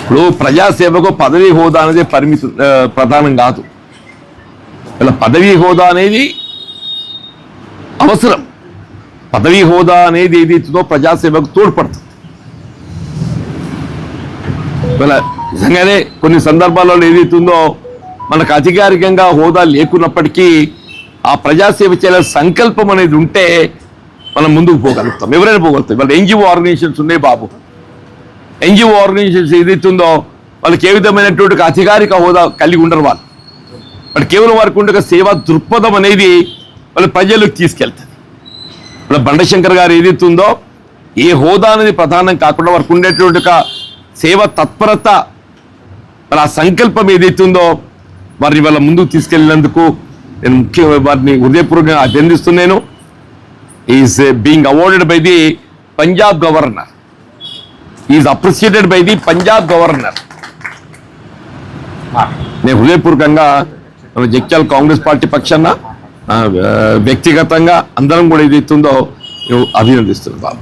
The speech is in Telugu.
ఇప్పుడు ప్రజాసేవకు పదవీ హోదా అనేది పరిమితి ప్రధానం కాదు. ఇలా పదవీ హోదా అనేది అవసరం. పదవీ హోదా అనేది ఏదైతుందో ప్రజాసేవకు తోడ్పడుతుంది. ఇలా నిజంగానే కొన్ని సందర్భాల్లో ఏదైతుందో మనకు అధికారికంగా హోదా లేకున్నప్పటికీ ఆ ప్రజాసేవ చేయాల సంకల్పం అనేది ఉంటే మనం ముందుకు పోగలుగుతాం. ఎవరైనా పోగలుగుతాం. వాళ్ళ ఎన్జిఓ ఆర్గనైజేషన్స్ ఉన్నాయి బాబు. ఎన్జిఓ ఆర్గనైజేషన్స్ ఏదైతుందో వాళ్ళకి ఏ విధమైనటువంటి అధికారిక హోదా కలిగి ఉండరు వాళ్ళు. వాళ్ళు కేవలం వారికి ఉండే ఒక సేవా దృక్పథం అనేది వాళ్ళ ప్రజలకు తీసుకెళ్తుంది. ఇప్పుడు బండశంకర్ గారు ఏదైతుందో ఏ హోదా అనేది ప్రధానం కాకుండా వారికి ఉండేటువంటి ఒక సేవ తత్పరత మరి ఆ సంకల్పం ఏదైతుందో వారిని వాళ్ళ ముందుకు తీసుకెళ్ళినందుకు నేను ముఖ్య వారిని హృదయపూర్వకంగా అభినందిస్తున్నాను is being awarded by the Punjab governor is appreciated by the Punjab governor నేను హృదయపూర్వకంగా మన జగిత్యాల కాంగ్రెస్ పార్టీ పక్షాన వ్యక్తిగతంగా అందరం కూడా ఏదైతుందో అభినందిస్తున్నాను బాబు.